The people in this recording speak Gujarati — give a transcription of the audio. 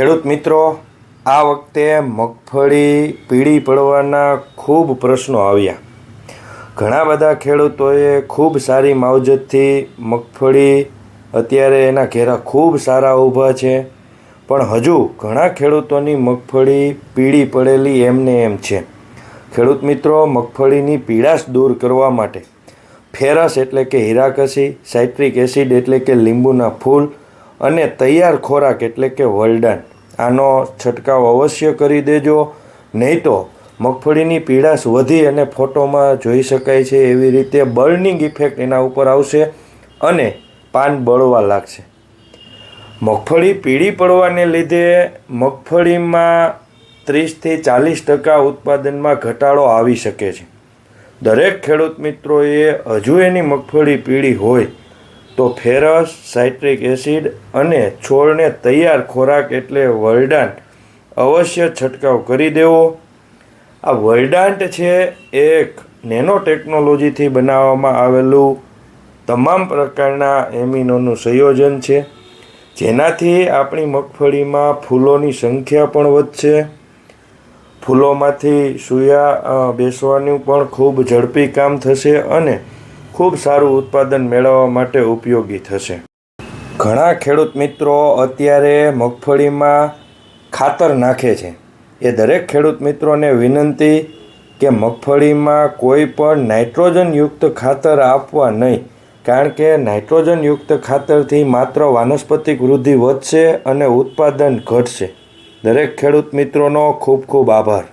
ખેડૂત મિત્રો, આ વખતે મગફળી, પીળી પડવાના ખૂબ પ્રશ્નો આવ્યા. ઘણા બધા ખેડૂતોએ ખૂબ સારી માવજતથી મગફળી, અત્યારે એના ઘેરા ખૂબ સારા ઊભા છે, પણ હજુ ઘણા ખેડૂતોની મગફળી પીળી પડેલી એમને એમ છે. ખેડૂત મિત્રો, મગફળીની પીળાશ દૂર કરવા માટે ફેરસ એટલે કે હીરાકસી, સાઇટ્રિક એસિડ એટલે કે લીંબુના ફૂલ અને તૈયાર ખોરાક એટલે કે વલડાન આનો છંટકાવ અવશ્ય કરી દેજો. નહીં તો મગફળીની પીળાશ વધી અને ફોટોમાં જોઈ શકાય છે એવી રીતે બર્નિંગ ઇફેક્ટ એના ઉપર આવશે અને પાન બળવા લાગશે. મગફળી પીળી પડવાને લીધે મગફળીમાં ત્રીસથી ચાલીસ ટકા ઉત્પાદનમાં ઘટાડો આવી શકે છે. દરેક ખેડૂત મિત્રોએ હજુ એની મગફળી પીળી હોય તો ફેરસ, સાઇટ્રિક એસિડ અને છોડને તૈયાર ખોરાક એટલે વરડાંટ અવશ્ય છંટકાવ કરી દેવો. આ વરડાંટ છે એક નેનો ટેકનોલોજીથી બનાવવામાં આવેલું તમામ પ્રકારના એમિનોનું સંયોજન છે. જેનાથી આપણી મગફળીમાં ફૂલોની સંખ્યા પણ વધશે. ફૂલોમાંથી સૂયા બેસવાનું પણ ખૂબ ઝડપી કામ થશે અને ખૂબ સારું ઉત્પાદન મેળવવા માટે ઉપયોગી થશે. ઘણા ખેડૂત મિત્રો અત્યારે મગફળીમાં ખાતર નાખે છે. એ દરેક ખેડૂત મિત્રોને વિનંતી કે મગફળીમાં કોઈ પણ નાઇટ્રોજનયુક્ત ખાતર આપવા નહીં, કારણ કે નાઇટ્રોજનયુક્ત ખાતરથી માત્ર વાનસ્પતિક વૃદ્ધિ વધશે અને ઉત્પાદન ઘટશે. દરેક ખેડૂત મિત્રોનો ખૂબ ખૂબ આભાર.